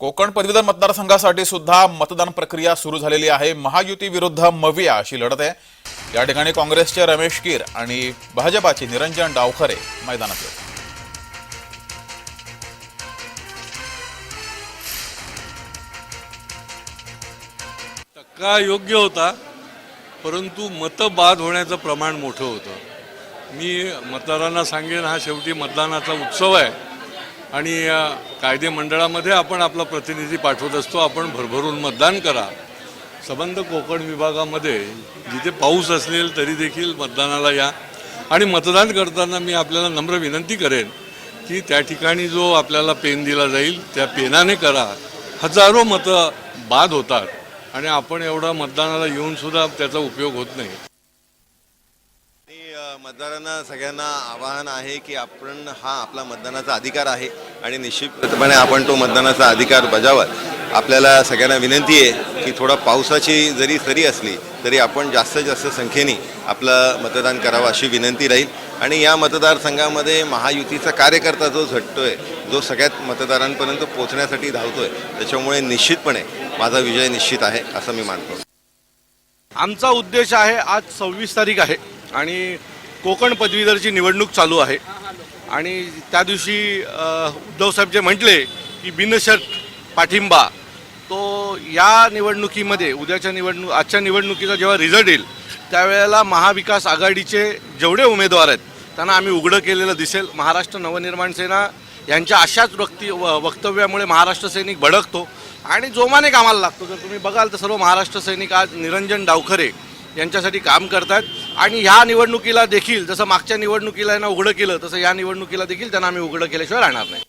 कोकण पदवीधर मतदारसंघासाठी सुद्धा मतदान प्रक्रिया सुरू झालेली आहे. महायुती विरुद्ध मविया अशी लढत आहे. या ठिकाणी काँग्रेसचे रमेश कीर आणि भाजपाचे निरंजन डावखरे मैदानात आहेत. टक्का योग्य होता परंतु मतं बाद होण्याचं प्रमाण मोठं होतं. मी मतदारांना सांगेन हा शेवटी मतदानाचा उत्सव आहे. आणि कायदे मंडळामध्ये आपण आपला प्रतिनिधी पाठवत असतो. आपण भरभरून मतदान करा. संबंध कोकण विभागामध्ये जिथे पाऊस असेल तरी देखील मतदानाला या. आणि मतदान करताना मी आपल्याला नम्र विनंती करेन की त्या ठिकाणी जो आपल्याला पेन दिला जाईल त्या पेनाने करा. हजारो मतं बाद होतात. आणि आपण एवढा मतदानाला येऊनसुद्धा त्याचा उपयोग होत नाही. मतदारांना सगळ्यांना आवाहन आहे की आपण हा आपला मतदानाचा अधिकार आहे आणि निश्चितपणे आपण तो मतदानाचा अधिकार बजावत आपल्याला सगळ्यांना विनंती आहे की थोडा पावसाची जरी सरी असली तरी आपण जास्तीत जास्त संख्येने आपलं मतदान करावं अशी विनंती राहील. आणि या मतदारसंघामध्ये महायुतीचा कार्यकर्ता जो झटतोय जो सगळ्यात मतदारांपर्यंत पोहोचण्यासाठी धावतोय त्याच्यामुळे निश्चितपणे माझा विजय निश्चित आहे असं मी मानतो. आमचा उद्देश आहे आज सव्वीस तारीख आहे. आणि कोकण पदवीधरची निवडणूक चालू आहे. आणि त्या दिवशी उद्धवसाहेब जे म्हटले की बिनशर्त पाठिंबा तो या निवडणुकीमध्ये उद्याच्या निवडणूक आजच्या निवडणुकीचा जेव्हा रिझल्ट येईल त्यावेळेला महाविकास आघाडीचे जेवढे उमेदवार आहेत त्यांना आम्ही उघडं केलेलं दिसेल. महाराष्ट्र नवनिर्माण सेना यांच्या अशाच वक्ती व- वक्तव्यामुळे महाराष्ट्र सैनिक भडकतो. आणि जोमाने कामाला लागतो. जर तुम्ही बघाल तर सर्व महाराष्ट्र सैनिक आज निरंजन डावखरे यांच्यासाठी काम करतात आणि ह्या निवडणुकीला देखील जसं मागच्या निवडणुकीला यांना उघडं केलं तसं या निवडणुकीला देखील त्यांना आम्ही उघडं केल्याशिवाय राहणार नाही.